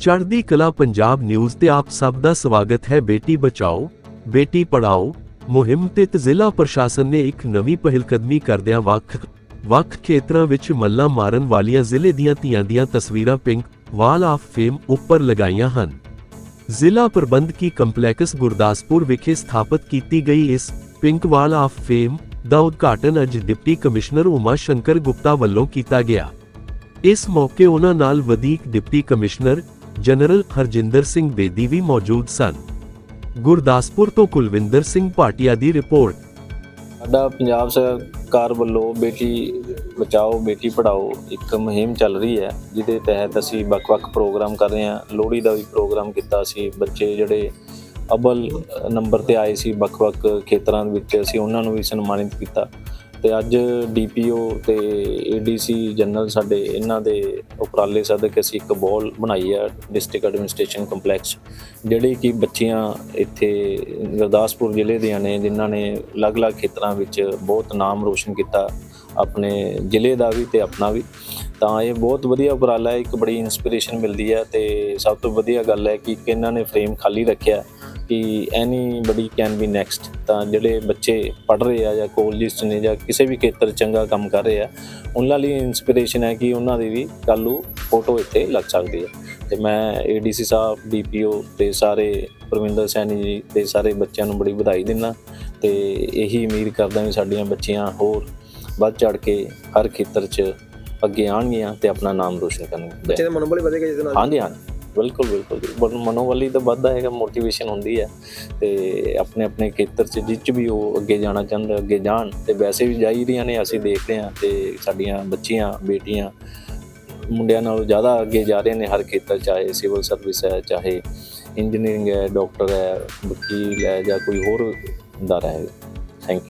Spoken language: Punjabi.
ਚੜ੍ਹਦੀ ਕਲਾ ਪੰਜਾਬ ਨਿਊਜ਼ ਤੇ ਆਪ ਸਭ ਦਾ ਸਵਾਗਤ ਹੈ। ਬੇਟੀ ਬਚਾਓ, ਬੇਟੀ ਪੜਾਓ ਮੁਹਿੰਮ ਤਹਿਤ ਜ਼ਿਲ੍ਹਾ ਪ੍ਰਸ਼ਾਸਨ ਨੇ ਇੱਕ ਨਵੀਂ ਪਹਿਲਕਦਮੀ ਕਰਦਿਆਂ ਵੱਖ ਵੱਖ ਖੇਤਰਾਂ ਵਿੱਚ ਮੱਲਾ ਮਾਰਨ ਵਾਲੀਆਂ ਜ਼ਿਲ੍ਹੇ ਦੀਆਂ ਧੀਆਂ ਦੀਆਂ ਤਸਵੀਰਾਂ ਪਿੰਕ ਵਾਲ ਆਫ ਫੇਮ ਉੱਪਰ ਲਗਾਈਆਂ ਹਨ। ਜ਼ਿਲ੍ਹਾ ਪ੍ਰਬੰਧਕੀ ਕੰਪਲੈਕਸ ਗੁਰਦਾਸਪੁਰ ਵਿਖੇ ਸਥਾਪਿਤ ਕੀਤੀ ਗਈ ਇਸ ਪਿੰਕ ਵਾਲ ਆਫ ਫੇਮ ਦਾ ਉਦਘਾਟਨ ਅੱਜ ਡਿਪਟੀ ਕਮਿਸ਼ਨਰ ਉਮਾ ਸ਼ੰਕਰ ਗੁਪਤਾ ਵੱਲੋਂ ਕੀਤਾ ਗਿਆ। ਇਸ ਮੌਕੇ ਉਹਨਾਂ ਨਾਲ ਵਧੀਕ deputy commissioner general Harjinder Singh Bedi ਵੀ ਮੌਜੂਦ ਸਨ। ਗੁਰਦਾਸਪੁਰ ਤੋਂ ਕੁਲਵਿੰਦਰ ਸਿੰਘ ਭਾਟੀਆ ਦੀ ਰਿਪੋਰਟ। ਸਾਡਾ ਪੰਜਾਬ ਸਰਕਾਰ ਵੱਲੋਂ ਬੇਟੀ ਬਚਾਓ, ਬੇਟੀ ਪੜਾਓ ਇੱਕ ਮੁਹਿੰਮ ਚੱਲ ਰਹੀ ਹੈ, ਜਿਹਦੇ ਤਹਿਤ ਅਸੀਂ ਵੱਖ-ਵੱਖ ਪ੍ਰੋਗਰਾਮ ਕਰ ਰਹੇ ਹਾਂ। ਲੋਹੜੀ ਦਾ ਵੀ ਪ੍ਰੋਗਰਾਮ ਕੀਤਾ ਸੀ, ਬੱਚੇ ਜਿਹੜੇ ਅਬਲ ਨੰਬਰ ਤੇ ਆਏ ਸੀ ਵੱਖ-ਵੱਖ ਖੇਤਰਾਂ ਵਿੱਚ, ਅਸੀਂ ਉਹਨਾਂ ਨੂੰ ਵੀ ਸਨਮਾਨਿਤ ਕੀਤਾ। ਤੇ ਅੱਜ ਡੀਪੀਓ ਤੇ ਏਡੀਸੀ ਜਨਰਲ ਸਾਡੇ ਇਹਨਾਂ ਦੇ ਉਪਰਾਲੇ ਸਦਕ ਅਸੀਂ ਇੱਕ ਬੋਲ ਬਣਾਈ ਹੈ ਡਿਸਟ੍ਰਿਕਟ ਐਡਮਿਨਿਸਟ੍ਰੇਸ਼ਨ ਕੰਪਲੈਕਸ, ਜਿਹੜੀ ਕਿ ਬੱਚੀਆਂ ਇੱਥੇ ਗੁਰਦਾਸਪੁਰ ਜ਼ਿਲ੍ਹੇ ਦੀਆਂ ਨੇ, ਜਿਨ੍ਹਾਂ ਨੇ ਅਲੱਗ-ਅਲੱਗ ਖੇਤਰਾਂ ਵਿੱਚ ਬਹੁਤ ਨਾਮ ਰੋਸ਼ਨ ਕੀਤਾ, ਆਪਣੇ ਜ਼ਿਲ੍ਹੇ ਦਾ ਵੀ ਤੇ ਆਪਣਾ ਵੀ। ਤਾਂ ਇਹ ਬਹੁਤ ਵਧੀਆ ਉਪਰਾਲਾ ਹੈ, ਇੱਕ ਬੜੀ ਇਨਸਪੀਰੇਸ਼ਨ ਮਿਲਦੀ ਹੈ ਤੇ ਸਭ ਤੋਂ ਵਧੀਆ ਗੱਲ ਹੈ ਕਿ ਇਹਨਾਂ ਨੇ ਫਰੇਮ ਖਾਲੀ ਰੱਖਿਆ। ਕਿ anybody can be next ਤਾਂ ਜਿਹੜੇ ਬੱਚੇ ਪੜ੍ਹ ਰਹੇ ਆ ਜਾਂ ਕਾਲਜਿਸ 'ਚ ਨੇ ਜਾਂ ਕਿਸੇ ਵੀ ਖੇਤਰ ਚੰਗਾ ਕੰਮ ਕਰ ਰਹੇ ਆ ਉਹਨਾਂ ਲਈ ਇਨਸਪੀਰੇਸ਼ਨ ਹੈ ਕਿ ਉਹਨਾਂ ਦੀ ਵੀ ਕੱਲ੍ਹ ਨੂੰ ਫੋਟੋ ਇੱਥੇ ਲੱਗ ਸਕਦੀ ਹੈ। ਤੇ ਮੈਂ ਏਡੀਸੀ ਸਾਹਿਬ ਡੀਪੀਓ ਤੇ ਸਾਰੇ ਪ੍ਰਵਿੰਦਰ ਸੈਣੀ ਜੀ ਤੇ ਸਾਰੇ ਬੱਚਿਆਂ ਨੂੰ ਬੜੀ ਵਧਾਈ ਦਿੰਦਾ। ਤੇ ਇਹੀ ਉਮੀਦ ਕਰਦਾ ਵੀ ਸਾਡੀਆਂ ਬੱਚੀਆਂ ਹੋਰ ਵੱਧ ਚੜ ਕੇ ਹਰ ਖੇਤਰ 'ਚ ਅੱਗੇ ਆਉਣਗੀਆਂ ਤੇ ਆਪਣਾ ਨਾਮ ਰੋਸ਼ਨ ਕਰਨਗੀਆਂ। ਬੱਚੇ ਦਾ ਮਨੋਬਲ ਵਧੇਗਾ ਜਿਸ ਦੇ ਨਾਲ। ਹਾਂਜੀ ਹਾਂਜੀ। ਬਿਲਕੁਲ ਬਿਲਕੁਲ ਜੀ। ਮਨ- ਤਾਂ ਵੱਧਦਾ ਹੈਗਾ ਮੋਟੀਵੇਸ਼ਨ ਹੁੰਦੀ ਹੈ। ਤੇ ਆਪਣੇ ਆਪਣੇ ਖੇਤਰ 'ਚ ਜਿਹ 'ਚ ਵੀ ਉਹ ਅੱਗੇ ਜਾਣਾ ਚਾਹੁੰਦੇ, ਅੱਗੇ ਜਾਣ। ਤੇ ਵੈਸੇ ਵੀ ਜਾਈ ਰਹੀਆਂ ਨੇ, ਅਸੀਂ ਦੇਖਦੇ ਹਾਂ। ਤੇ ਸਾਡੀਆਂ ਬੱਚੀਆਂ, ਬੇਟੀਆਂ, ਮੁੰਡਿਆਂ ਨਾਲੋਂ ਜ਼ਿਆਦਾ ਅੱਗੇ ਜਾ ਰਹੇ ਨੇ ਹਰ ਖੇਤਰ, ਚਾਹੇ ਸਿਵਲ ਸਰਵਿਸ ਹੈ, ਚਾਹੇ ਇੰਜੀਨੀਅਰਿੰਗ ਹੈ ਡਾਕਟਰ ਹੈ, ਵਕੀਲ ਹੈ ਜਾਂ ਕੋਈ ਹੋਰ ਦਾਰਾ ਹੈ ਥੈਂਕ